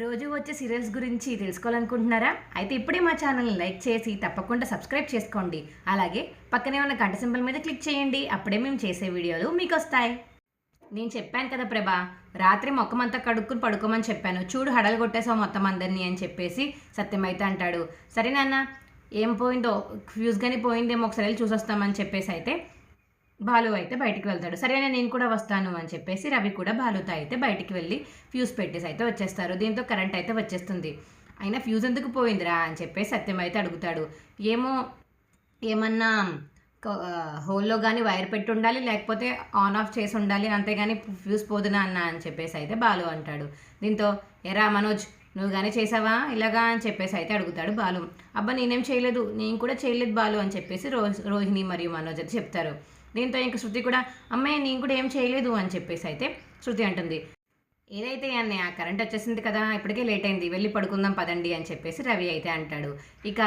రోజు వచ్చే సీరియల్స్ గురించి తెలుసుకోవాలనుకుంటున్నారా? అయితే ఇప్పుడే మా ఛానల్ని లైక్ చేసి తప్పకుండా సబ్స్క్రైబ్ చేసుకోండి. అలాగే పక్కనే ఉన్న గంట సింబల్ మీద క్లిక్ చేయండి. అప్పుడే మేము చేసే వీడియోలు మీకు వస్తాయి. నేను చెప్పాను కదా ప్రభా రాత్రి మొక్కమంతా కడుక్కుని పడుకోమని చెప్పాను. చూడు హడలు కొట్టేసావు మొత్తం అందరినీ అని చెప్పేసి సత్యమైతే అంటాడు. సరే నాన్న ఏం పోయిందో? ఫ్యూజ్ కానీ పోయిందేమో ఒకసారి చూసొస్తామని చెప్పేసి అయితే బాలు అయితే బయటికి వెళ్తాడు. సరేనా నేను కూడా వస్తాను అని చెప్పేసి రవి కూడా బాలుతో అయితే బయటికి వెళ్ళి ఫ్యూజ్ పెట్టేసి అయితే వచ్చేస్తారు. దీంతో కరెంట్ అయితే వచ్చేస్తుంది. అయినా ఫ్యూజ్ ఎందుకు పోయిందిరా అని చెప్పేసి సత్యం అయితే అడుగుతాడు. ఏమో ఏమన్నా హోల్లో కానీ వైర్ పెట్టి ఉండాలి లేకపోతే ఆన్ ఆఫ్ చేసి ఉండాలి అంతేగాని ఫ్యూజ్ పోదునా అన్న అని చెప్పేసి అయితే బాలు అంటాడు. దీంతో ఎరా మనోజ్ నువ్వు కానీ చేసావా? ఇలాగా? అని చెప్పేసి అయితే అడుగుతాడు బాలు. అబ్బా నేనేం చేయలేదు. నేను కూడా చేయలేదు బాలు అని చెప్పేసి రో రోహిణి మరియు మనోజ్ అయితే చెప్తారు. దీంతో ఇంక శృతి కూడా అమ్మాయి నేను కూడా ఏం చేయలేదు అని చెప్పేసి అయితే శృతి అంటుంది. ఏదైతే అన్నయ్య కరెంట్ వచ్చేసింది కదా ఇప్పటికే లేట్ అయింది వెళ్ళి పడుకుందాం పదండి అని చెప్పేసి రవి అయితే అంటాడు. ఇక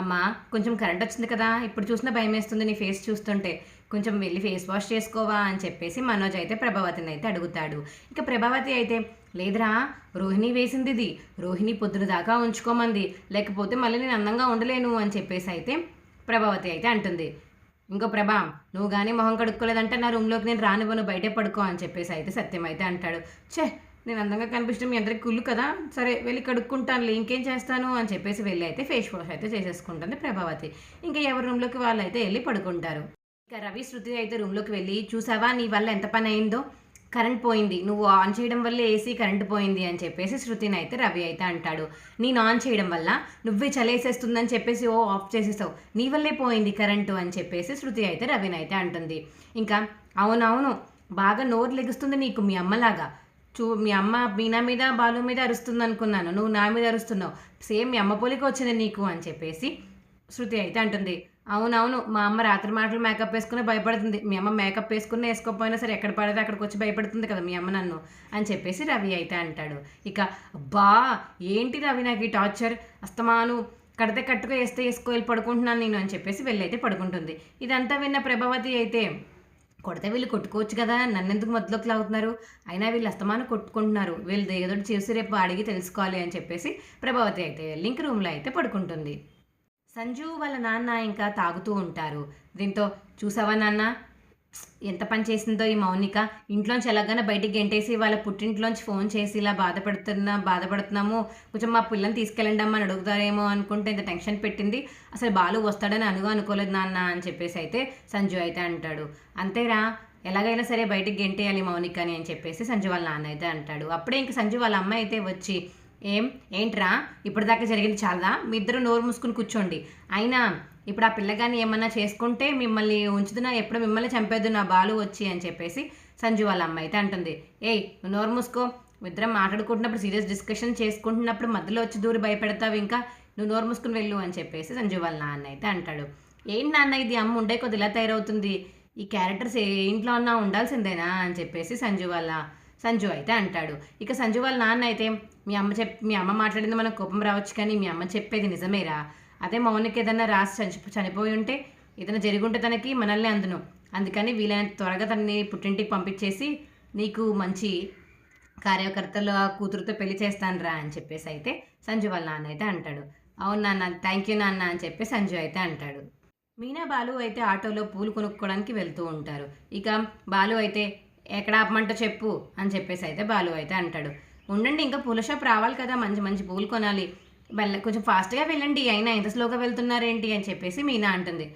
అమ్మ కొంచెం కరెంట్ వచ్చింది కదా ఇప్పుడు చూసిన భయం వేస్తుంది నీ ఫేస్ చూస్తుంటే. కొంచెం వెళ్ళి ఫేస్ వాష్ చేసుకోవా అని చెప్పేసి మనోజ్ అయితే ప్రభావతిని అయితే అడుగుతాడు. ఇక ప్రభావతి అయితే లేదురా రోహిణి వేసింది ఇది రోహిణి పొద్దున దాకా ఉంచుకోమంది లేకపోతే మళ్ళీ నేను అందంగా ఉండలేను అని చెప్పేసి అయితే ప్రభావతి అయితే అంటుంది. ఇంకో ప్రభా నువ్వు కానీ మొహం కడుక్కోలేదంటే నా రూమ్లోకి నేను రానివ్వను బయటే పడుకో అని చెప్పేసి అయితే సత్యం అయితే అంటాడు. చే నేను అందంగా కనిపించడం మీ అందరికి కుళ్ళు కదా? సరే వెళ్ళి కడుక్కుంటానులే ఇంకేం చేస్తాను అని చెప్పేసి వెళ్ళి అయితే ఫేస్ వాష్ అయితే చేసేసుకుంటుంది ప్రభావతి. ఇంకా ఎవరి రూమ్లోకి వాళ్ళు అయితే వెళ్ళి పడుకుంటారు. ఇంకా రవి శృతి అయితే రూమ్లోకి వెళ్ళి చూసావా నీ వల్ల ఎంత పని అయిందో? కరెంట్ పోయింది. నువ్వు ఆన్ చేయడం వల్ల ఏసీ కరెంట్ పోయింది అని చెప్పేసి శృతిని అయితే రవి అయితే అంటాడు. నేను ఆన్ చేయడం వల్ల నువ్వే చలేసేస్తుందని చెప్పేసి ఓ ఆఫ్ చేసేసావు నీ వల్లే పోయింది కరెంటు అని చెప్పేసి శృతి అయితే రవిని అయితే అంటుంది. ఇంకా అవునవును బాగా నోరు లెగుస్తుంది నీకు మీ అమ్మలాగా. చూ మీ అమ్మ మీనా మీద బాలు మీద అరుస్తుంది అనుకున్నాను. నువ్వు నా మీద అరుస్తున్నావు. సేమ్ మీ అమ్మ పోలికి వచ్చింది నీకు అని చెప్పేసి శృతి అయితే అంటుంది. అవునవును మా అమ్మ రాత్రి మాటలు మేకప్ వేసుకుని భయపడుతుంది. మీ అమ్మ మేకప్ వేసుకుని వేసుకోకపోయినా సరే ఎక్కడ పడితే అక్కడికి వచ్చి భయపడుతుంది కదా మీ అమ్మ నన్ను అని చెప్పేసి రవి అయితే అంటాడు. ఇక అబ్బా ఏంటి రవి నాకు ఈ టార్చర్? అస్తమాను కడితే కట్టుకు వేస్తే వేసుకో వెళ్ళి పడుకుంటున్నాను నేను అని చెప్పేసి వెళ్ళైతే పడుకుంటుంది. ఇదంతా విన్న ప్రభావతి అయితే కొడితే వీళ్ళు కొట్టుకోవచ్చు కదా నన్ను ఎందుకు మధ్యలోకి లాగుతున్నారు? అయినా వీళ్ళు అస్తమానం కొట్టుకుంటున్నారు. వీళ్ళు ఏదో చేసి రేపు అడిగి తెలుసుకోవాలి అని చెప్పేసి ప్రభావతి అయితే లింక్ రూమ్లో అయితే పడుకుంటుంది. సంజు వాళ్ళ నాన్న ఇంకా తాగుతూ ఉంటారు. దీంతో చూసావా నాన్న? ఎంత పని చేసిందో ఈ మౌనిక. ఇంట్లోంచి ఎలాగైనా బయటికి గెంటేసి వాళ్ళ పుట్టింట్లోంచి ఫోన్ చేసి ఇలా బాధపడుతున్నా బాధపడుతున్నాము. కొంచెం మా పిల్లని తీసుకెళ్ళండి అమ్మని అడుగుతారేమో అనుకుంటే ఇంత టెన్షన్ పెట్టింది. అసలు బాలు వస్తాడని అనుగా అనుకోలేదు నాన్న అని చెప్పేసి అయితే సంజు అయితే అంటాడు. అంతేరా ఎలాగైనా సరే బయటికి గెంటేయాలి మౌనిక అని చెప్పేసి సంజు వాళ్ళ నాన్న అయితే అంటాడు. అప్పుడే ఇంక సంజు వాళ్ళ అమ్మ అయితే వచ్చి ఏం? ఏంట్రా? ఇప్పటిదాకా జరిగింది చాలా మీ ఇద్దరు నోరు మూసుకుని కూర్చోండి. అయినా ఇప్పుడు ఆ పిల్లగాని ఏమన్నా చేసుకుంటే మిమ్మల్ని ఉంచుతున్నా ఎప్పుడు మిమ్మల్ని చంపేద్దు నా బాలు వచ్చి అని చెప్పేసి సంజు వాళ్ళ అమ్మ అయితే అంటుంది. ఏయ్ నువ్వు నోరు మూసుకో. ఇద్దరం మాట్లాడుకుంటున్నప్పుడు సీరియస్ డిస్కషన్ చేసుకుంటున్నప్పుడు మధ్యలో వచ్చి దూరి భయపెడతావు ఇంకా. నువ్వు నోరు మూసుకుని వెళ్ళు అని చెప్పేసి సంజు వాళ్ళ నాన్న అయితే అంటాడు. ఏంటి నాన్న ఇది? అమ్మ ఉండే కొద్ది ఇలా తయారవుతుంది. ఈ క్యారెక్టర్స్ ఏ ఇంట్లో అన్నా ఉండాల్సిందేనా? అని చెప్పేసి సంజు వాళ్ళ సంజు అయితే అంటాడు. ఇక సంజు వాళ్ళ నాన్న అయితే మీ అమ్మ చెప్ మీ అమ్మ మాట్లాడింది మనకు కోపం రావచ్చు కానీ మీ అమ్మ చెప్పేది నిజమేరా. అదే మౌనికి ఏదైనా రాసి చనిపో చనిపోయి ఉంటే ఏదైనా జరిగి ఉంటే తనకి మనల్ని అందును. అందుకని వీలైనంత త్వరగా తనని పుట్టింటికి పంపించేసి నీకు మంచి కార్యకర్తలు ఆ కూతురుతో పెళ్ళి చేస్తాను రా అని చెప్పేసి అయితే సంజు వాళ్ళ నాన్న అయితే అంటాడు. అవును నాన్న థ్యాంక్ యూ నాన్న అని చెప్పి సంజు అయితే అంటాడు. మీనా బాలు అయితే ఆటోలో పూలు కొనుక్కోవడానికి వెళ్తూ ఉంటారు. ఇక బాలు అయితే ఎక్కడ ఆపమంటో చెప్పు అని చెప్పేసి అయితే బాలు అయితే అంటాడు. ఉండండి ఇంకా పూల షాప్ రావాలి కదా మంచి మంచి పూలు కొనాలి. వెళ్ళ కొంచెం ఫాస్ట్గా వెళ్ళండి అయినా ఎంత స్లోగా వెళ్తున్నారేంటి అని చెప్పేసి మీనా అంటుంది.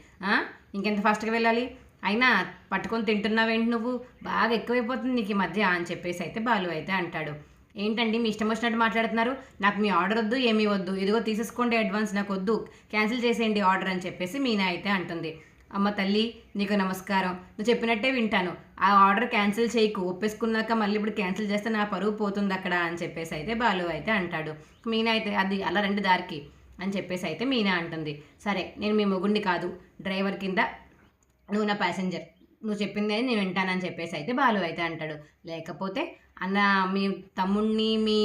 ఇంకెంత ఫాస్ట్గా వెళ్ళాలి? అయినా పట్టుకొని తింటున్నావేంటి నువ్వు? బాగా ఎక్కువైపోతుంది నీకు ఈ మధ్య అని చెప్పేసి అయితే బాలు అయితే అంటాడు. ఏంటండి మీ ఇష్టం వచ్చినట్టు మాట్లాడుతున్నారు? నాకు మీ ఆర్డర్ వద్దు ఏమీ వద్దు. ఇదిగో తీసేసుకోండి అడ్వాన్స్ నాకు వద్దు క్యాన్సిల్ చేసేయండి ఆర్డర్ అని చెప్పేసి మీనా అయితే అంటుంది. అమ్మ తల్లి నీకు నమస్కారం. నువ్వు చెప్పినట్టే వింటాను. ఆ ఆర్డర్ క్యాన్సిల్ చేయకు. ఒప్పేసుకున్నాక మళ్ళీ ఇప్పుడు క్యాన్సిల్ చేస్తే నా పరువు పోతుంది అక్కడ అని చెప్పేసి అయితే బాలు అయితే అంటాడు. మీనా అయితే అది అలా రండి దారికి అని చెప్పేసి అయితే మీనా అంటుంది. సరే నేను మీ మొగుడిని కాదు. డ్రైవర్ కింద నువ్వు నా ప్యాసింజర్. నువ్వు చెప్పింది నేను వింటానని చెప్పేసి అయితే బాలు అయితే అంటాడు. లేకపోతే అన్న మీ తమ్ముడిని మీ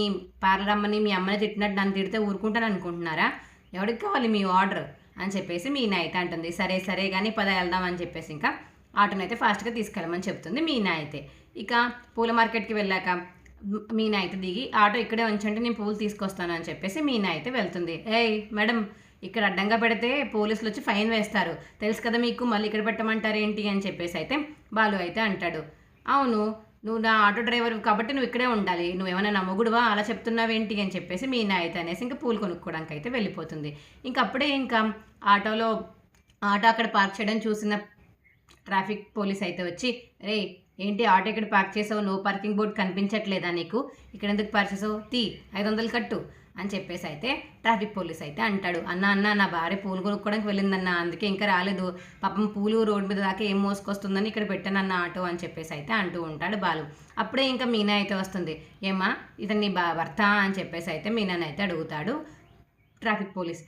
పార్లరమ్మని మీ అమ్మని తిట్టినట్టు నన్ను తిడితే ఊరుకుంటాను అనుకుంటున్నారా? ఎవరికి కావాలి మీ ఆర్డర్? అని చెప్పేసి మీ అయితే అంటుంది. సరే సరే కానీ పద వెళ్దాం అని చెప్పేసి ఇంకా ఆటోని అయితే ఫాస్ట్గా తీసుకెళ్ళమని చెప్తుంది మీనా అయితే ఇక పూల మార్కెట్కి వెళ్ళాక మీనా అయితే దిగి ఆటో ఇక్కడే ఉంచండి నేను పూలు తీసుకొస్తాను అని చెప్పేసి మీనా అయితే వెళ్తుంది. ఏయ్ మేడం ఇక్కడ అడ్డంగా పెడితే పోలీసులు వచ్చి ఫైన్ వేస్తారు. తెలుసు కదా మీకు మళ్ళీ ఇక్కడ పెట్టమంటారు ఏంటి అని చెప్పేసి అయితే బాలు అయితే అంటాడు. అవును నువ్వు నా ఆటో డ్రైవర్ కాబట్టి నువ్వు ఇక్కడే ఉండాలి. నువ్వేమైనా నమ్మగుడువా? అలా చెప్తున్నావేంటి అని చెప్పేసి మీ అయితే అనేసి ఇంకా పూలు కొనుక్కోవడానికి అయితే వెళ్ళిపోతుంది. ఇంకా అప్పుడే ఇంకా ఆటోలో ఆటో అక్కడ పార్క్ చేయడం చూసిన ట్రాఫిక్ పోలీస్ అయితే వచ్చి రే ఏంటి ఆటో ఇక్కడ పార్క్ చేసావు? నో పార్కింగ్ బోర్డ్ కనిపించట్లేదా నీకు? ఇక్కడ ఎందుకు పార్క్ చేసావు? తీ ఐదు వందలు కట్టు. అని చెప్పేసి అయితే ట్రాఫిక్ పోలీస్ అయితే అంటాడు. అన్న అన్న నా భార్య పూలు కొనుక్కోవడానికి వెళ్ళిందన్న అందుకే ఇంకా రాలేదు. పాపం పూలు రోడ్డు మీద దాకా ఏం మోసుకొస్తుందని ఇక్కడ పెట్టానన్న ఆటో అని చెప్పేసి అయితే అంటూ ఉంటాడు బాలు. అప్పుడే ఇంకా మీనా అయితే వస్తుంది. ఏమా ఇతన్ని బా భర్త అని చెప్పేసి అయితే మీనాని అయితే అడుగుతాడు ట్రాఫిక్ పోలీస్.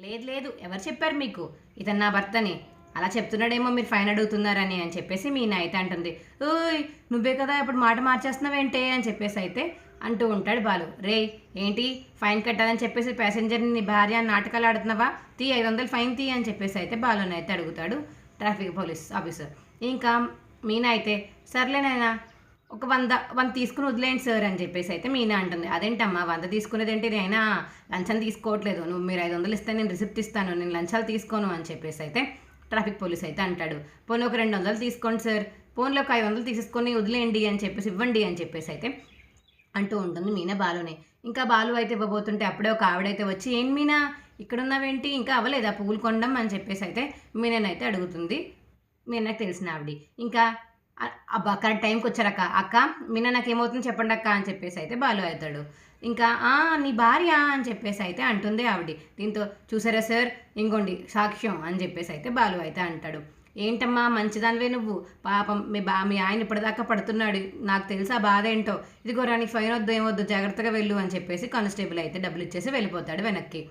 లేదు లేదు ఎవరు చెప్పారు మీకు? ఇతను నా భర్తని. అలా చెప్తున్నాడేమో మీరు ఫైన్ అడుగుతున్నారని అని చెప్పేసి మీ అయితే అంటుంది. ఓయ్ నువ్వే కదా ఇప్పుడు మాట మార్చేస్తున్నావేంటే అని చెప్పేసి అయితే అంటూ ఉంటాడు బాలు. రే ఏంటి? ఫైన్ కట్టాలని చెప్పేసి ప్యాసింజర్ని నీ భార్య నాటకాలు ఆడుతున్నావా? తీ ఐదు వందలు ఫైన్ తీ అని చెప్పేసి అయితే బాలుని అయితే అడుగుతాడు ట్రాఫిక్ పోలీస్ ఆఫీసర్. ఇంకా మీనా అయితే సర్లేనైనా ఒక వంద వంద తీసుకుని వదిలేయండి సార్ అని చెప్పేసి అయితే మీనా అంటుంది. అదేంటమ్మా వంద తీసుకునేది ఏంటి నేనైనా లంచం తీసుకోవట్లేదు. నువ్వు మీరు ఐదు వందలు ఇస్తే నేను రిసిప్ట్ ఇస్తాను. నేను లంచాలు తీసుకోను అని చెప్పేసి అయితే ట్రాఫిక్ పోలీస్ అయితే అంటాడు. పోనీ ఒక రెండు వందలు తీసుకోండి సార్. ఫోన్లో ఒక ఐదు వందలు తీసుకొని వదిలేయండి అని చెప్పేసి ఇవ్వండి అని చెప్పేసి అయితే అంటూ ఉంటుంది మీనా బాలుని. ఇంకా బాలు అయితే ఇవ్వబోతుంటే అప్పుడే ఒక ఆవిడైతే వచ్చి ఏం మీనా? ఇక్కడ ఉన్నావేంటి ఇంకా అవ్వలేదా పువ్వులు కొండం అని చెప్పేసి అయితే మీనేనైతే అడుగుతుంది. మీనాకు తెలిసిన ఆవిడ. ఇంకా అబ్బా కరెక్ట్ టైంకి వచ్చారక్క. అక్క మీనా నాకు ఏమవుతుంది చెప్పండి అక్క అని చెప్పేసి అయితే బాలు అవుతాడు ఇంకా "ఆ, నీ భార్య అని చెప్పేసి అయితే అంటుంది ఆవిడ. దీంతో చూసారా సార్? ఇంకోండి సాక్ష్యం అని చెప్పేసి అయితే బాలు అయితే అంటాడు. ఏంటమ్మా మంచిదానివే నువ్వు? పాపం మీ బా మీ ఆయన ఇప్పటిదాకా పడుతున్నాడు. నాకు తెలుసు ఆ బాధ ఏంటో. ఇదిగో రానికి ఫైన్ వద్దు ఏమొద్దు జాగ్రత్తగా వెళ్ళు అని చెప్పేసి కానిస్టేబుల్ అయితే డబ్బులు ఇచ్చేసి వెళ్ళిపోతాడు వెనక్కి.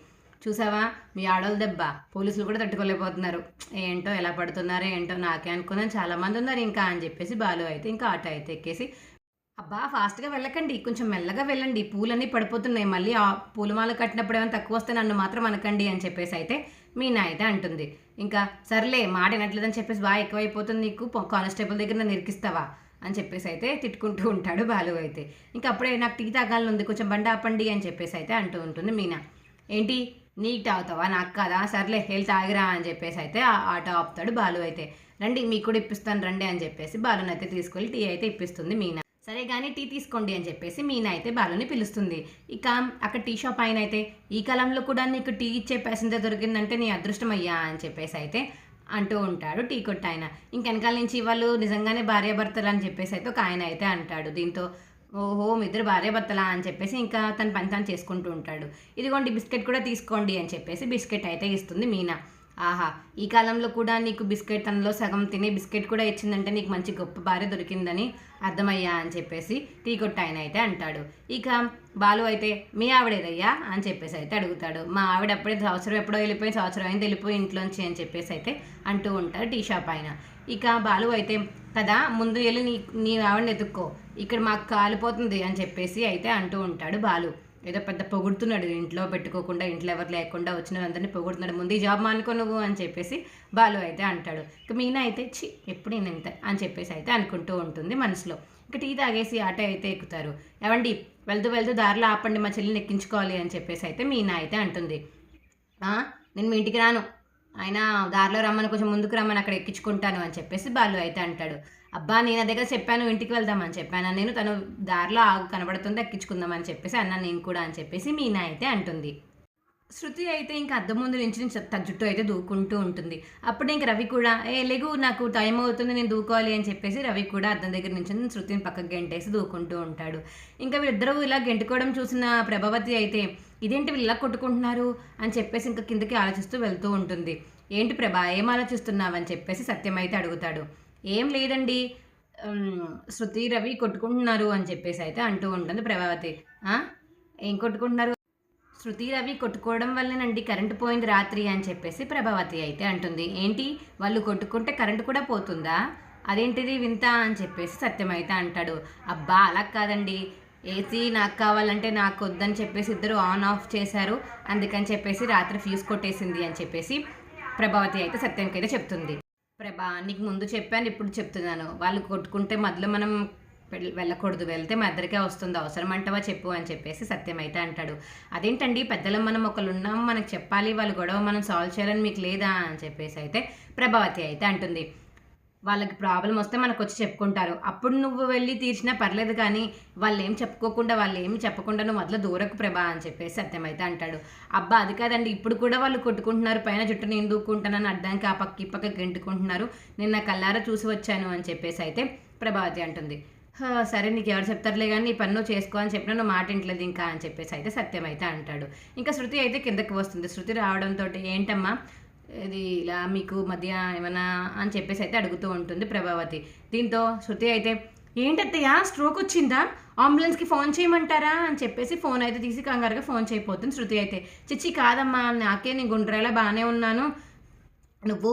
చూసావా? మీ ఆడవాళ్ళ దెబ్బ. పోలీసులు కూడా తట్టుకోలేకపోతున్నారు. ఏంటో ఎలా పడుతున్నారో ఏంటో నాకే అనుకున్నాను. చాలామంది ఉన్నారు ఇంకా అని చెప్పేసి బాలు అయితే ఇంకా ఆటో అయితే ఎక్కేసి అబ్బా ఫాస్ట్గా వెళ్ళకండి. కొంచెం మెల్లగా వెళ్ళండి. పూలన్నీ పడిపోతున్నాయి. మళ్ళీ ఆ పూలమాల కట్టినప్పుడు ఏమైనా తక్కువ వస్తే నన్ను మాత్రం అనకండి అని చెప్పేసి అయితే మీనా అయితే అంటుంది. ఇంకా సర్లే మాట వినట్లేదని చెప్పేసి బాగా ఎక్కువైపోతుంది నీకు. కానిస్టేబుల్ దగ్గర నన్ను ఇరికిస్తావా? అని చెప్పేసి అయితే తిట్టుకుంటూ ఉంటాడు బాలు అయితే. ఇంకా అప్పుడే నాకు టీ తాగాలని ఉంది. కొంచెం బండి ఆపండి అని చెప్పేసి అయితే అంటూ ఉంటుంది మీనా. ఏంటి? నీకు తాగుతావా? నాకు కాదా? సర్లే వెళ్ళి తాగిరా అని చెప్పేసి అయితే ఆ ఆటో ఆపుతాడు బాలు అయితే. రండి మీకు కూడా ఇప్పిస్తాను. రండి అని చెప్పేసి బాలుని అయితే తీసుకెళ్ళి టీ అయితే ఇప్పిస్తుంది మీనా. సరే కానీ టీ తీసుకోండి అని చెప్పేసి మీనా అయితే బాలుని పిలుస్తుంది. ఇక అక్కడ టీ షాప్ ఆయన అయితే ఈ కాలంలో కూడా నీకు టీ ఇచ్చే ప్యాసింజర్ దొరికిందంటే నీ అదృష్టం అయ్యా అని చెప్పేసి అయితే అంటూ ఉంటాడు టీ కొట్టు ఆయన. ఇంకెనకాల నుంచి వాళ్ళు నిజంగానే భార్యాభర్తలు అని చెప్పేసి అయితే ఒక ఆయన అయితే అంటాడు. దీంతో ఓహో మీ ఇద్దరు భార్యాభర్తలా అని చెప్పేసి ఇంకా తన పని తాను చేసుకుంటూ ఉంటాడు. ఇదిగోండి బిస్కెట్ కూడా తీసుకోండి అని చెప్పేసి బిస్కెట్ అయితే ఇస్తుంది మీనా. ఆహా ఈ కాలంలో కూడా నీకు బిస్కెట్ తనలో సగం తిని బిస్కెట్ కూడా ఇచ్చిందంటే నీకు మంచి గొప్ప భార్య దొరికిందని అర్థమయ్యా అని చెప్పేసి టీ కొట్టాయన అయితే అంటాడు. ఇక బాలు అయితే మీ ఆవిడేదయ్యా? అని చెప్పేసి అయితే అడుగుతాడు. మా ఆవిడ అప్పుడే సంవత్సరం ఎప్పుడో వెళ్ళిపోయి సంవత్సరం అయింది వెళ్ళిపోయి ఇంట్లోంచి అని చెప్పేసి అయితే అంటూ ఉంటారు టీ షాప్ ఆయన. ఇక బాలు అయితే కదా ముందు వెళ్ళి నీ నీ ఆవిడని ఎదుక్కో ఇక్కడ మాకు కాలిపోతుంది అని చెప్పేసి అయితే అంటూ ఉంటాడు బాలు. ఏదో పెద్ద పొగుడుతున్నాడు ఇంట్లో పెట్టుకోకుండా ఇంట్లో ఎవరు లేకుండా వచ్చిన వాళ్ళందరినీ పొగుడుతున్నాడు. ముందు ఈ జాబ్ మానుకో నువ్వు అని చెప్పేసి బాలు అయితే అంటాడు. ఇక మీనా అయితే చి ఎప్పుడు నేను ఇంత అని చెప్పేసి అయితే అనుకుంటూ ఉంటుంది మనసులో. ఇక టీ తాగేసి ఆటో అయితే ఎక్కుతారు. ఏమండి వెళ్తూ వెళ్తూ దారిలో ఆపండి మా చెల్లిని ఎక్కించుకోవాలి అని చెప్పేసి అయితే మీనా అయితే అంటుంది. నేను మీ ఇంటికి రాను. ఆయన దారిలో రమ్మని కొంచెం ముందుకు రమ్మని అక్కడ ఎక్కించుకుంటాను అని చెప్పేసి బాలు అయితే అంటాడు. అబ్బా నేను నా దగ్గర చెప్పాను ఇంటికి వెళ్దామని చెప్పాను. నేను తను దారిలో ఆగు కనబడుతుంది ఎక్కించుకుందామని చెప్పేసి అన్న నేను కూడా అని చెప్పేసి మీనా అయితే అంటుంది. శృతి అయితే ఇంకా అద్దం ముందు నుంచి తన జుట్టు అయితే దూకుంటూ ఉంటుంది. అప్పుడు ఇంక రవి కూడా ఏ లేగు నాకు టైం అవుతుంది నేను దూకోవాలి అని చెప్పేసి రవి కూడా అద్దం దగ్గర నుంచి శృతిని పక్కకు గెంటేసి దూకుంటూ ఉంటాడు. ఇంకా వీళ్ళిద్దరూ ఇలా గెంటుకోవడం చూసిన ప్రభావతి అయితే ఇదేంటి వీళ్ళు ఇలా కొట్టుకుంటున్నారు? అని చెప్పేసి ఇంకా కిందకి ఆలోచిస్తూ వెళ్తూ ఉంటుంది. ఏంటి ప్రభా ఏం ఆలోచిస్తున్నావు? అని చెప్పేసి సత్యం అయితే అడుగుతాడు. ఏం లేదండి శృతి రవి కొట్టుకుంటున్నారు అని చెప్పేసి అయితే అంటూ ఉంటుంది ప్రభావతి. ఏం కొట్టుకుంటున్నారు? శృతి రవి కొట్టుకోవడం వల్లనండి కరెంటు పోయింది రాత్రి అని చెప్పేసి ప్రభావతి అయితే అంటుంది. ఏంటి? వాళ్ళు కొట్టుకుంటే కరెంటు కూడా పోతుందా? అదేంటిది వింత అని చెప్పేసి సత్యం అయితే అంటాడు. అబ్బా అలా కాదండి. ఏసీ నాకు కావాలంటే నాకు వద్దని చెప్పేసి ఇద్దరు ఆన్ ఆఫ్ చేశారు. అందుకని చెప్పేసి రాత్రి ఫ్యూజ్ కొట్టేసింది అని చెప్పేసి ప్రభావతి అయితే సత్యంకి అయితే చెప్తుంది. ప్రభా నీకు ముందు చెప్పాను ఇప్పుడు చెప్తున్నాను. వాళ్ళు కొట్టుకుంటే మధ్యలో మనం వెళ్ళకూడదు. వెళ్తే మా ఇద్దరికే వస్తుంది. అవసరం అంటవా చెప్పు అని చెప్పేసి సత్యం అయితే అంటాడు. అదేంటండి? పెద్దలు మనం ఒకళ్ళు ఉన్నాం మనకు చెప్పాలి. వాళ్ళు గొడవ మనం సాల్వ్ చేయాలని మీకు లేదా? అని చెప్పేసి అయితే ప్రభావతి అయితే అంటుంది. వాళ్ళకి ప్రాబ్లం వస్తే మనకు వచ్చి చెప్పుకుంటారు. అప్పుడు నువ్వు వెళ్ళి తీర్చినా పర్లేదు కానీ వాళ్ళు ఏం చెప్పుకోకుండా వాళ్ళు ఏమి చెప్పకుండా నువ్వు మొదలు దూరకు ప్రభా అని చెప్పేసి సత్యం అయితే అంటాడు. అబ్బా! అది కాదండి. ఇప్పుడు కూడా వాళ్ళు కొట్టుకుంటున్నారు. పైన జుట్టు నేను దూక్కుంటానని అడ్డానికి ఆ పక్క ఈ పక్క గెంటుకుంటున్నారు. నేను నా కల్లారా చూసి వచ్చాను అని చెప్పేసి అయితే ప్రభావతి అంటుంది. సరే నీకు ఎవరు చెప్తారులే కానీ నీ పన్ను చేసుకో అని చెప్పిన నువ్వు మాట ఇంట్లేదు ఇంకా అని చెప్పేసి అయితే సత్యం అయితే అంటాడు. ఇంకా శృతి అయితే కిందకి వస్తుంది. శృతి రావడంతో ఏంటమ్మా? ఇది ఇలా మీకు మధ్య ఏమైనా అని చెప్పేసి అయితే అడుగుతూ ఉంటుంది ప్రభావతి. దీంతో శృతి అయితే ఏంటత్తయ్య స్ట్రోక్ వచ్చిందా? అంబులెన్స్కి ఫోన్ చేయమంటారా? అని చెప్పేసి ఫోన్ అయితే తీసి కంగారుగా ఫోన్ చేయబోతుంది శృతి అయితే. చిచ్చి కాదమ్మా నాకే నేను గుండ్రాలా బాగానే ఉన్నాను. నువ్వు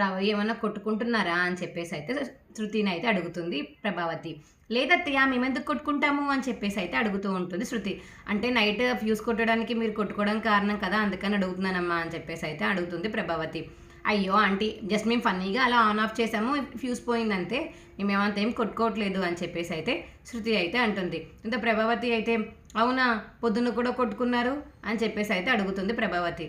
రవి ఏమన్నా కొట్టుకుంటున్నారా? అని చెప్పేసి అయితే శృతిని అయితే అడుగుతుంది ప్రభావతి. లేదత్తయ్య మేమెందుకు కొట్టుకుంటాము అని చెప్పేసి అయితే అడుగుతూ ఉంటుంది శృతి. అంటే నైట్ ఫ్యూజ్ కొట్టడానికి మీరు కొట్టుకోవడం కారణం కదా అందుకని అడుగుతున్నానమ్మా అని చెప్పేసి అయితే అడుగుతుంది ప్రభావతి. అయ్యో ఆంటీ జస్ట్ మేము ఫన్నీగా అలా ఆన్ ఆఫ్ చేసాము ఫ్యూజ్ పోయిందంతే మేము ఏమంత ఏం కొట్టుకోవట్లేదు అని చెప్పేసి అయితే శృతి అయితే అంటుంది. ఇంత ప్రభావతి అయితే అవునా పొద్దున్న కూడా కొట్టుకున్నారు అని చెప్పేసి అయితే అడుగుతుంది ప్రభావతి.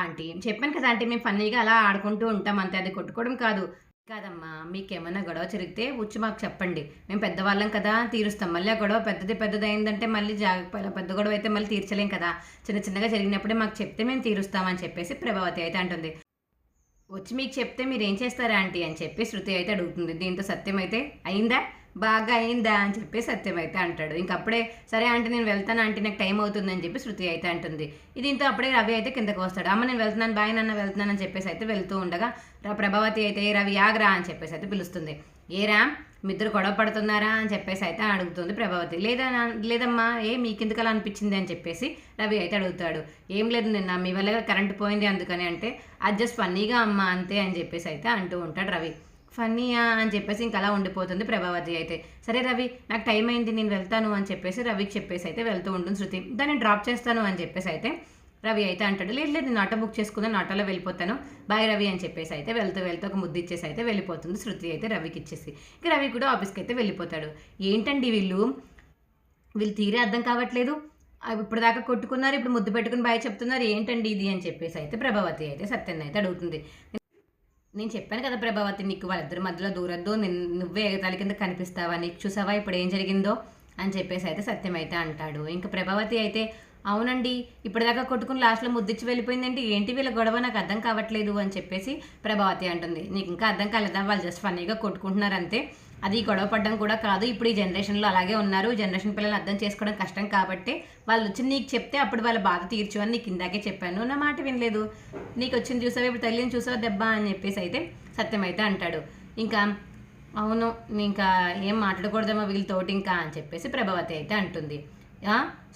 ఆంటీ చెప్పాను కదా ఆంటీ మేము ఫన్నీగా అలా ఆడుకుంటూ ఉంటాం అంతే అది కొట్టుకోవడం కాదు. కాదమ్మా మీకేమన్నా గొడవ జరిగితే వచ్చి మాకు చెప్పండి. మేము పెద్దవాళ్ళం కదా తీరుస్తాం. మళ్ళీ ఆ గొడవ పెద్దది పెద్దది అయిందంటే మళ్ళీ జాగ్రత్త పెద్ద గొడవ అయితే మళ్ళీ తీర్చలేం కదా. చిన్న చిన్నగా జరిగినప్పుడే మాకు చెప్తే మేము తీరుస్తామని చెప్పేసి ప్రభావతి అయితే అంటుంది. వచ్చి మీకు చెప్తే మీరు ఏం చేస్తారా ఆంటీ అని చెప్పి శృతి అయితే అడుగుతుంది. దీంతో సత్యం అయితే అయిందా? బాగా అయిందా అని చెప్పి సత్యం అయితే అంటాడు. ఇంకప్పుడే సరే ఆంటీ నేను వెళ్తాను. ఆంటీ నాకు టైం అవుతుందని చెప్పి శృతి అయితే అంటుంది. దీంతో అప్పుడే రవి అయితే కిందకు వస్తాడు. అమ్మ నేను వెళ్తున్నాను. బాయ్ నాన్న వెళ్తున్నాను అని చెప్పేసి అయితే వెళ్తూ ఉండగా ప్రభావతి అయితే "ఏ రవి ఆగ్రా అని చెప్పేసి అయితే పిలుస్తుంది. ఏ రామ్ ఇద్దరు గొడవ పడుతున్నారా అని చెప్పేసి అయితే అడుగుతుంది ప్రభావతి. లేదా లేదమ్మా ఏ మీకెందుకు అలా అనిపించింది అని చెప్పేసి రవి అయితే అడుగుతాడు. ఏం లేదు నిన్న మీ వల్ల కరెంట్ పోయింది అందుకని అంటే అది జస్ట్ ఫన్నీగా అమ్మా అంతే అని చెప్పేసి అయితే అంటూ ఉంటాడు రవి. ఫన్నీయా అని చెప్పేసి ఇంకా అలా ఉండిపోతుంది ప్రభావతి అయితే. సరే రవి నాకు టైం అయింది నేను వెళ్తాను అని చెప్పేసి రవికి చెప్పేసి అయితే వెళ్తూ ఉంటుంది శృతి. దాన్ని డ్రాప్ చేస్తాను అని చెప్పేసి అయితే రవి అయితే అంటాడు. లేదు లేదు నేను ఆటో బుక్ చేసుకుందాను ఆటోలో వెళ్ళిపోతాను. బాయ్ రవి అని చెప్పేసి అయితే వెళ్తూ వెళ్తూ ఒక ముద్దు ఇచ్చేసి అయితే వెళ్ళిపోతుంది శృతి అయితే రవికి ఇచ్చేసి. ఇక రవి కూడా ఆఫీస్కి అయితే వెళ్ళిపోతాడు. ఏంటండి వీళ్ళు? వీళ్ళు తీరే అర్థం కావట్లేదు. ఇప్పటిదాకా ఇప్పుడు దాకా కొట్టుకున్నారు ఇప్పుడు ముద్దు పెట్టుకుని బాయ్ చెప్తున్నారు. ఏంటండి ఇది అని చెప్పేసి అయితే ప్రభావతి అయితే సత్యన్ అయితే అడుగుతుంది. నేను చెప్పాను కదా ప్రభావతి నీకు వాళ్ళిద్దరి మధ్యలో దూరద్దు నువ్వే ఎగతాళి కింద కనిపిస్తావా నీకు చూసావా ఇప్పుడు ఏం జరిగిందో అని చెప్పేసి అయితే సత్యం అయితే అంటాడు. ఇంకా ప్రభావతి అయితే అవునండి ఇప్పటిదాకా కొట్టుకుని లాస్ట్లో ముద్దిచ్చి వెళ్ళిపోయిందంటే? ఏంటి వీళ్ళ గొడవ? నాకు అర్థం కావట్లేదు అని చెప్పేసి ప్రభావతి అంటుంది. నీకు ఇంకా అర్థం కాలేదా? వాళ్ళు జస్ట్ ఫన్నీగా కొట్టుకుంటున్నారు అంతే. అది గొడవ పడడం కూడా కాదు. ఇప్పుడు ఈ జనరేషన్లో అలాగే ఉన్నారు. జనరేషన్ పిల్లలు అర్థం చేసుకోవడం కష్టం కాబట్టి వాళ్ళు వచ్చి నీకు చెప్తే అప్పుడు వాళ్ళ బాధ తీర్చు అని నీకు ఇందాకే చెప్పాను. నా మాట వినలేదు. నీకు వచ్చింది చూసావు? ఇప్పుడు తల్లిని చూసావు దెబ్బ అని చెప్పేసి అయితే సత్యం అయితే అంటాడు. ఇంకా అవును ఇంకా ఏం మాట్లాడకూడదేమో వీళ్ళతోటి ఇంకా అని చెప్పేసి ప్రభావతి అయితే అంటుంది.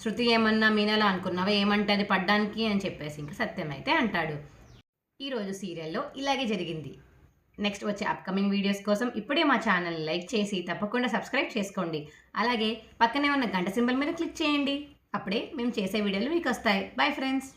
శృతి ఏమన్నా మీనలా అనుకున్నావా? ఏమంటది పడ్డానికి అని చెప్పేసి ఇంకా సత్యం అయితే అంటాడు ఈరోజు సీరియల్లో ఇలాగే జరిగింది. నెక్స్ట్ వచ్చే అప్కమింగ్ వీడియోస్ కోసం ఇప్పుడే మా ఛానల్ని లైక్ చేసి తప్పకుండా సబ్స్క్రైబ్ చేసుకోండి. అలాగే పక్కనే ఉన్న గంట సింబల్ మీద క్లిక్ చేయండి. అప్పుడే మేము చేసే వీడియోలు మీకు వస్తాయి బాయ్ ఫ్రెండ్స్